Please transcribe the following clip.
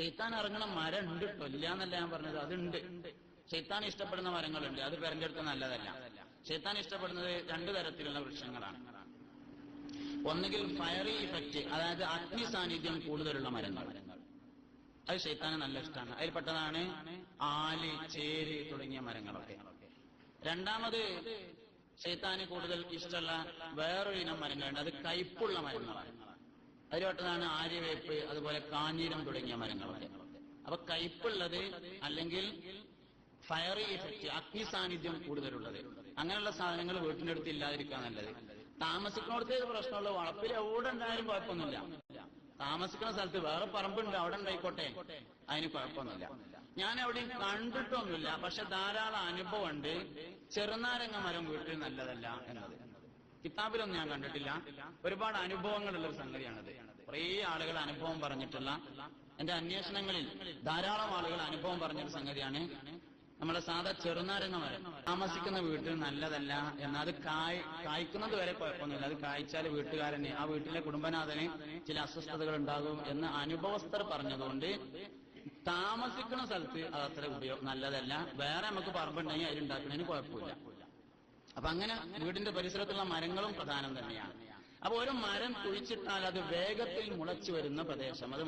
ചെയ്ത്താൻ ഇറങ്ങണ മരം ഉണ്ട് കേട്ടോ ഇല്ല എന്നല്ല ഞാൻ പറഞ്ഞത്. അതുണ്ട്. ചെയ്ത്താൻ ഇഷ്ടപ്പെടുന്ന മരങ്ങളുണ്ട്. അത് പെരഞ്ഞെടുത്ത് നല്ലതല്ല. ചെയ്ത്താൻ ഇഷ്ടപ്പെടുന്നത് രണ്ടു തരത്തിലുള്ള വൃക്ഷങ്ങളാണ്. ഒന്നുകിൽ ഫയറി ഇഫക്റ്റ് അതായത് അഗ്നി സാന്നിധ്യം കൂടുതലുള്ള മരങ്ങൾ. അത് ശൈത്താന് നല്ല ഇഷ്ടമാണ്. അതിൽ പെട്ടതാണ് ആൽ ചേര് തുടങ്ങിയ മരങ്ങളൊക്കെ. രണ്ടാമത് ശൈത്താന് കൂടുതൽ ഇഷ്ടമുള്ള വേറൊരു ഇനം മരങ്ങളുണ്ട്. അത് കയ്പുള്ള മരങ്ങളാണ്. അതിൽപ്പെട്ടതാണ് ആര്യവേപ്പ് അതുപോലെ കാഞ്ഞീരം തുടങ്ങിയ മരങ്ങളൊക്കെ. അപ്പൊ കയ്പുള്ളത് അല്ലെങ്കിൽ ഫയറി ഇഫക്റ്റ് അഗ്നി സാന്നിധ്യം കൂടുതലുള്ളത്. അങ്ങനെയുള്ള സാധനങ്ങൾ വീട്ടിന്റെ അടുത്ത് ഇല്ലാതിരിക്കാൻ നല്ലത്. താമസിക്കുന്നിടത്ത് പ്രശ്നമുള്ള വളപ്പിൽ എവിടെ ഉണ്ടായാലും കുഴപ്പമൊന്നുമില്ല. താമസിക്കുന്ന സ്ഥലത്ത് വേറെ പറമ്പുണ്ട് അവിടെ ഉണ്ടായിക്കോട്ടെ. അതിന് കുഴപ്പമൊന്നുമില്ല. ഞാൻ അവിടെ കണ്ടിട്ടൊന്നുമില്ല. പക്ഷെ ധാരാളം അനുഭവമുണ്ട്. ചെറുനാരങ്ങ മരം വീട്ടിൽ നല്ലതല്ല എന്നത്. കിതാബിലൊന്നും ഞാൻ കണ്ടിട്ടില്ല. ഒരുപാട് അനുഭവങ്ങളുള്ള ഒരു സംഗതിയാണത്. കുറേ ആളുകൾ അനുഭവം പറഞ്ഞിട്ടുള്ള എന്റെ അന്വേഷണങ്ങളിൽ ധാരാളം ആളുകൾ അനുഭവം പറഞ്ഞൊരു സംഗതിയാണ്. നമ്മുടെ സാധാ ചെറുനാരങ്ങ മരം താമസിക്കുന്ന വീട്ടിൽ നല്ലതല്ല എന്നാൽ അത് കായ് കായ്ക്കുന്നത് വരെ കുഴപ്പമൊന്നുമില്ല. അത് കായ്ച്ചാൽ വീട്ടുകാരന് ആ വീട്ടിലെ കുടുംബനാഥന് ചില അസ്വസ്ഥതകൾ ഉണ്ടാകും എന്ന് അനുഭവസ്ഥർ പറഞ്ഞതുകൊണ്ട് താമസിക്കുന്ന സ്ഥലത്ത് അത് അത്ര ഉപയോഗം നല്ലതല്ല. വേറെ നമുക്ക് പറമ്പുണ്ടെങ്കിൽ അതിലുണ്ടാക്കുന്നതിന് കുഴപ്പമില്ല. അപ്പൊ അങ്ങനെ വീടിന്റെ പരിസരത്തുള്ള മരങ്ങളും പ്രധാനം തന്നെയാണ്. അപ്പൊ ഒരു മരം കുഴിച്ചിട്ടാൽ അത് വേഗത്തിൽ മുളച്ചു വരുന്ന പ്രദേശം. അത്